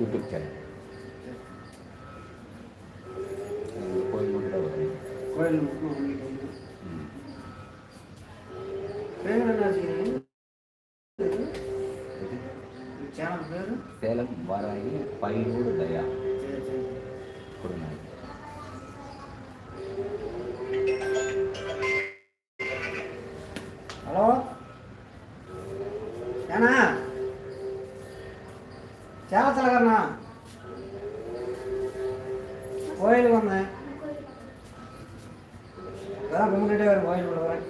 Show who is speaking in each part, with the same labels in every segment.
Speaker 1: উদ্যোক্তা কোয়েল சேலத்தில்காரண்ணா கோயிலுக்கு வந்தேன். இப்போதான் கும்பிட்டுட்டே வரும் கோயில் வரேன்.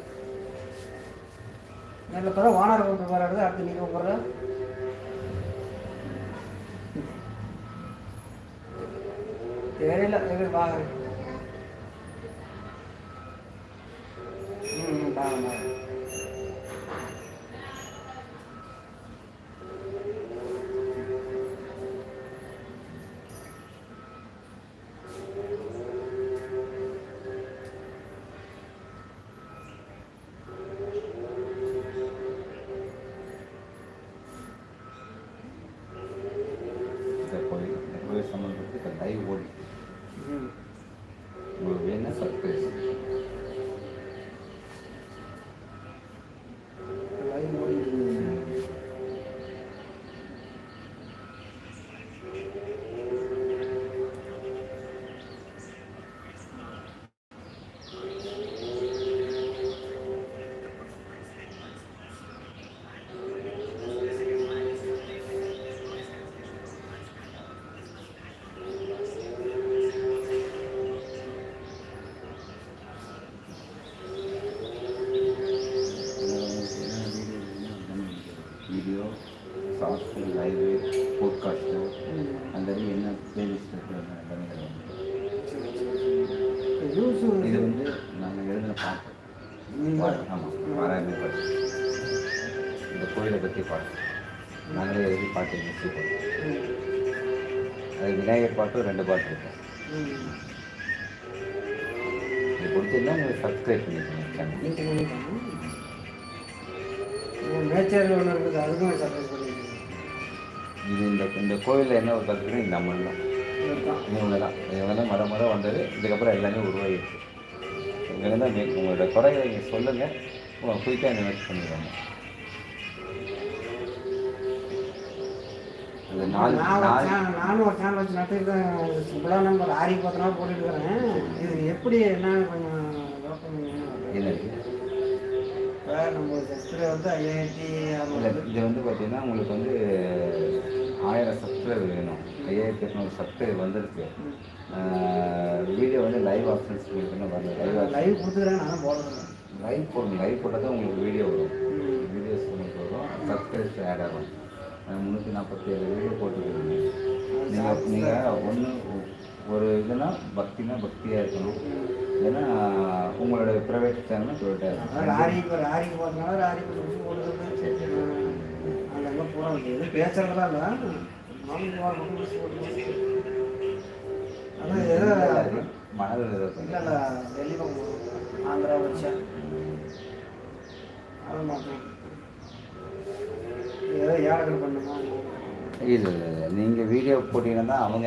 Speaker 1: நேரில் இப்போ தான் ஓனர் கூப்பிட்டு போகிறாரு அடுத்து நீங்கள் கூப்பிட்ற தெரியல எங்கே பார்க்குறேன்
Speaker 2: வீடியோ ஷார்ட்ஸு லைவ் போட்காஸ்ட்டு மாதிரி என்ன பிளேலிஸ்ட் இருக்கிறது எல்லாமே இது வந்து நாங்கள் எழுதின பாட்டு. ஆமாம் வாராயமே பாட்டு. இந்த கோயிலை பற்றி பாட்டு. நாங்களே எழுதி பாட்டு மிக்சி போட்டோம் அது விநாயகர் பாட்டும் ரெண்டு பாட்டு இருக்கும் இது பிடிச்சிருந்தா உங்களுக்கு சப்ஸ்கிரைப் பண்ணிக்கோங்க சேனல்
Speaker 1: நேச்சர் ஒன்று இருக்குது அதுக்கும் பண்ணிருக்கீங்க
Speaker 2: இது இந்த இந்த கோயிலில் என்ன ஒரு கற்றுக்கணும் இந்த அம்மன் தான். இவங்க தான் இவங்க தான் மர மரம் வந்தது. இதுக்கப்புறம் எல்லாமே உருவாகிடுச்சு இவங்க தான் உங்களோட குறைகளை நீங்கள் சொல்லுங்கள் உங்களை குயிக்காக இன்வெஸ்ட் பண்ணிடுவாங்க
Speaker 1: நானும் ஒரு சேனல் வச்சு நடத்திருக்கேன் சிம்பிளாக நம்பர் ஆரி பத்து நாள் போட்டுட்டு இருக்கிறேன். இது எப்படி என்னன்னு கொஞ்சம் நம்ம வந்து ஐயாயிரத்தி
Speaker 2: இது வந்து பார்த்தீங்கன்னா உங்களுக்கு வந்து ஆயிரம் சப்ஸ்கிரைபர் வேணும். ஐயாயிரத்தி எட்நூறு சப்ஸ்கிரைபர் வந்திருக்கு. வீடியோ வந்து லைவ் ஆப்ஷன்ஸ் உங்களுக்கு வரல? லைவ்
Speaker 1: லைவ் கொடுத்துக்கிறேன் நானும் போடுறேன்.
Speaker 2: லைவ் போடுங்க லைவ் போட்டால் தான் உங்களுக்கு வீடியோ வரும். வீடியோஸ் உங்களுக்கு வரும். சப்ஸ்கிரைப்ஸ் ஆட் ஆகும். முந்நூற்றி நாற்பத்தி ஏழு வீடியோ போட்டுருக்கீங்க நீங்கள் நீங்கள் ஒன்று ஒரு இதுனா பக்தினா பக்தியாக இருக்கணும். ஏன்னா உங்களோட ப்ரைவேட் சேனல்னா ப்ரைவேட்டாக இருக்கணும்.
Speaker 1: அங்கங்கே பூரா எது பேசுறதெல்லாம் இல்லை அதான் ஏதோ
Speaker 2: மணல்
Speaker 1: இல்லை இல்லை டெல்லி பக்கம் ஆந்திரா வச்சா. அது மாட்டோம் ஏதோ ஏழை பண்ணுமா?
Speaker 2: இல்லை நீங்கள் வீடியோ போட்டிங்கன்னா அவங்க